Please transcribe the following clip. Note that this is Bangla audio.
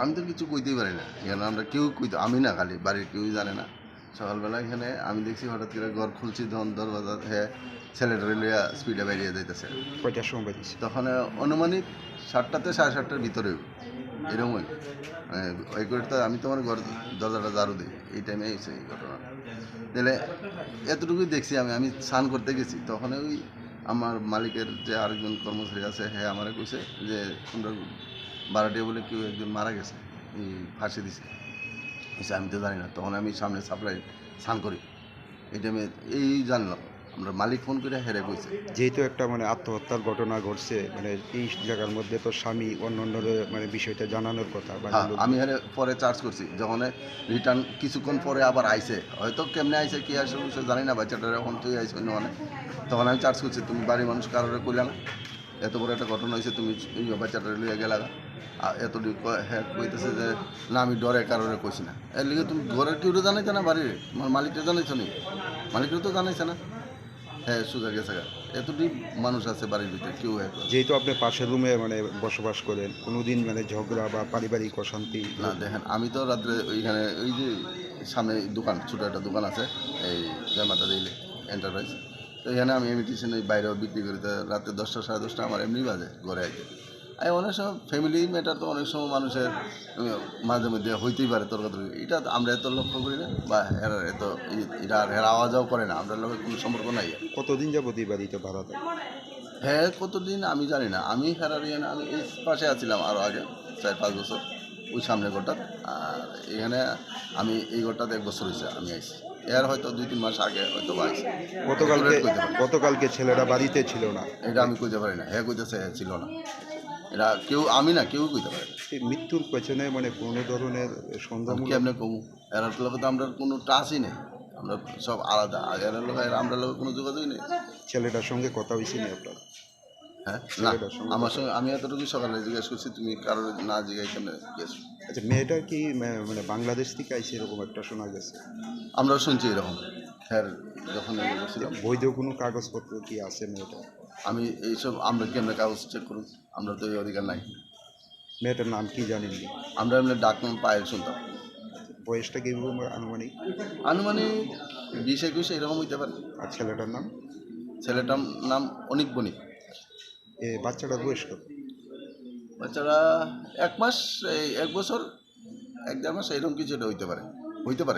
আমি তো কিছু কইতেই পারি না। এখানে আমরা কেউ কইতে আমি না খালি বাড়ির কেউই জানে না। সকালবেলা এখানে আমি দেখছি হঠাৎ করে ঘর খুলছি ধন দরজা হ্যাঁ ছেলেটা লইয়া স্পিডে বেরিয়ে যাইতেছে। কয়টার সময় বাজিছে তখন অনুমানিক সাতটাতে সাড়ে সাতটার ভিতরে। এরকমই ওই করে তো আমি তোমার ঘর দরজাটা ঝাড়ু দিই। এই টাইমে এসে এই ঘটনা। তাহলে এতটুকুই দেখছি আমি। আমি স্নান করতে গেছি। তখন ওই আমার মালিকের যে আরেকজন কর্মচারী আছে হ্যাঁ আমারে কইছে যে তোমরা বারাটিয়া বলে কেউ একজন মারা গেছে এই ফাঁসি দিছে। আমি তো জানি না। তখন আমি সামনে সাপ্লাই স্নান করি। এই টাইমে এই জানলাম আমরা মালিক ফোন করে হেরে কইছে যেহেতু একটা মানে আত্মহত্যার ঘটনা ঘটছে মানে এই জায়গার মধ্যে তো স্বামী অন্য মানে বিষয়টা জানানোর কথা হ্যাঁ আমি হেরে পরে চার্জ করছি। যখন রিটার্ন কিছুক্ষণ পরে আবার আইছে। হয়তো কেমনে আইছে কি আসে সে জানি না বাচ্চাটার এখন তুই আইছে অন্য মানে তখন আমি চার্জ করছি তুমি বাড়ির মানুষ কারোরে কইলা না। এত বড় একটা ঘটনা হয়েছে তুমি বাচ্চাটা লইয়া গেলা হ্যাঁ কইতেছে যে না আমি ডরে কারোরে কইছি না। এর লিগে তুমি ঘরের কেউ জানাইছে না বাড়ির? তোমার মালিকটা জানাইছো নি? মালিকটা তো জানাইছে না। হ্যাঁ সুজা গেছে এতটি মানুষ আছে বাড়ির ভিতরে কেউ যেহেতু আপনি পাশের রুমে মানে বসবাস করেন কোনোদিন মানে ঝগড়া বা পারিবারিক অশান্তি? না দেখেন আমি তো রাত্রে ওইখানে ওই যে সামনে দোকান ছোটো একটা দোকান আছে এই জয়মাতা দিলে এন্টারপ্রাইজ তো এখানে আমি ইমিটেশন বাইরেও বিক্রি করি তো রাতে দশটা সাড়ে দশটা আমার এমনি বাজে ঘরে আইতে। আর অনেক সময় ফ্যামিলি ম্যাটার তো অনেক সময় মানুষের মাঝে মধ্যে হইতেই পারে তর্কাতর্কি এটা আমরা এত লক্ষ্য করি না বা হেরার এত এটা আর হেরা আওয়াজাও করে না আমরা লোকের কোনো সম্পর্ক নাই। কতদিন যাবত এই বাড়িতে ভাড়া থাকে? হ্যাঁ কতদিন আমি জানি না। আমি হেরার ইয়ানে আমি এই পাশে আছিলাম আরও আগে চার পাঁচ বছর ওই সামনে ঘরটা। আর এখানে আমি এই ঘরটাতে এক বছর হয়েছে আমি আইছি। এর হয়তো দুই তিন মাস আগে হয়তো আইছি। গতকালকে না। গতকালকে ছেলেরা বাড়িতে ছিল না। এটা আমি কইতে পারি না। হ্যাঁ কইতেছে হ্যাঁ ছিল না। এটা কেউ আমি না কেউ কইতে পারে না। এই মৃত্যুর পেছনে মানে কোনো ধরনের সন্দেহ আমি কেমনে কমু এরার লোকে তো আমরা কোনো টাচই নেই। আমরা সব আলাদা। এরার লোক আমরা লোকের কোনো যোগাযোগই নেই। ছেলেটার সঙ্গে কথা হয়েছে নি আপনার? হ্যাঁ? না আমার সঙ্গে আমি এতটুকু সকালে জিজ্ঞেস করছি তুমি কারোর না জিজ্ঞাসা কেমনে গেছো আচ্ছা মেয়েটা কি মানে বাংলাদেশ থেকে আইসে এরকম একটা শোনা গেছে? আমরাও শুনছি এরকম। হ্যাঁ যখন আমি বলছিলাম বৈধ কোনো কাগজপত্র কি আছে মেয়েটা আমি এইসব আমরা কি আমরা কাগজ চেক করুন আমরা তো এই অধিকার নাই। মেয়েটার নাম কি জানেননি আমরা এমনি ডাক নাম পায়েল শুনতাম বয়সটা কি আনুমানিক? আনুমানিক বিশ একুশে এরকম হইতে পারে। আর ছেলেটার নাম? ছেলেটার নাম অনিক বণিক। এ বাচ্চাটার বয়স কত? বাচ্চারা এক মাস এই এক বছর এক দেড় মাস এরকম কিছু হইতে পারে। হইতে পারে।